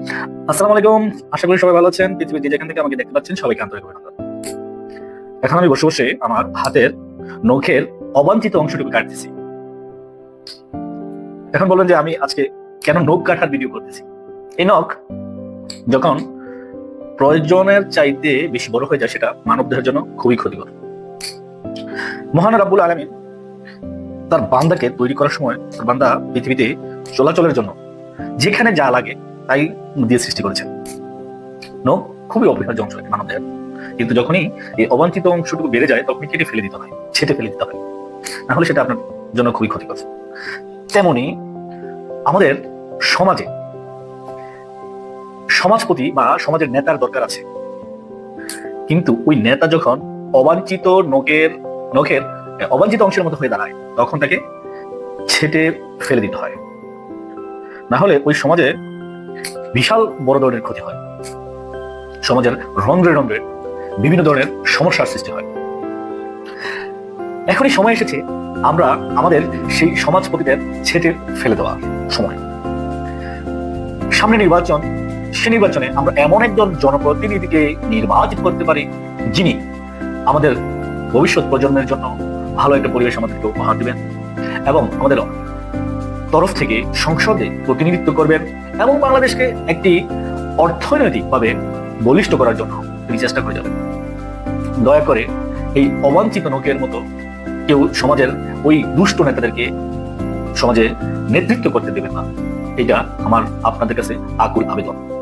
আসসালামু আলাইকুম। আশা করি সবাই ভালো আছেন। পৃথিবীতে যেখান থেকে আমাকে দেখতে পাচ্ছেন, সবাইকে আন্তরিক অভিনন্দন। এখন আমি বসে বসে আমার হাতের নখের অবাঞ্ছিত অংশটুকু কাটতেছি। এখন যে আমি আজকে কেন নখ কাটার ভিডিও করতেছি? এই নখ যখন প্রয়োজনের চাইতে বেশি বড় হয়ে যায়, সেটা মানবদেহের জন্য খুবই ক্ষতিকর। মহান রাব্বুল আলমী তার বান্দাকে তৈরি করার সময়, তার বান্দা পৃথিবীতে চলাচলের জন্য যেখানে যা লাগে তাই দিয়ে সৃষ্টি করেছেন। নখ খুবই অপরিহার্য অংশ মানব দেহের কিন্তু যখনই এই অবাঞ্ছিত অংশটুকু বেড়ে যায়, তখনই কেটে ফেলে দিতে হয়, ছেটে ফেলে দিতে হয়। না হলে সেটা আপনার জন্য খুবই ক্ষতিকর। তেমনি আমাদের সমাজে সমাজপতি বা সমাজের নেতার দরকার আছে। কিন্তু ওই নেতা যখন অবাঞ্ছিত নখের নখের অবাঞ্ছিত অংশের মতো হয়ে দাঁড়ায়, তখন তাকে ছেটে ফেলে দিতে হয়। না হলে ওই সমাজে বিশাল বড় ধরনের ক্ষতি হয়। সমাজের রন্ধ্রে রন্ধ্রে বিভিন্ন ধরনের সমস্যার সৃষ্টি হয়। এখনই সময় এসেছে আমরা আমাদের সেই সমাজপতিদের ছেটে ফেলে দেওয়ার সময়। সামনে নির্বাচন, সে নির্বাচনে আমরা এমন একজন জনপ্রতিনিধিকে নির্বাচিত করতে পারি, যিনি আমাদের ভবিষ্যৎ প্রজন্মের জন্য ভালো একটা পরিবেশ আমাদেরকে উপহার দিবেন এবং আমাদের তরফ থেকে সংসদে প্রতিনিধিত্ব করবেন এবং বাংলাদেশকে একটি অর্থনৈতিকভাবে বলিষ্ঠ করার জন্য তিনি চেষ্টা করে যাবেন। দয়া করে এই অবাঞ্ছিত নৌকের মতো কেউ সমাজের ওই দুষ্ট নেতাদেরকে সমাজে নেতৃত্ব করতে দেবেন না। এটা আমার আপনাদের কাছে আকুল আবেদন।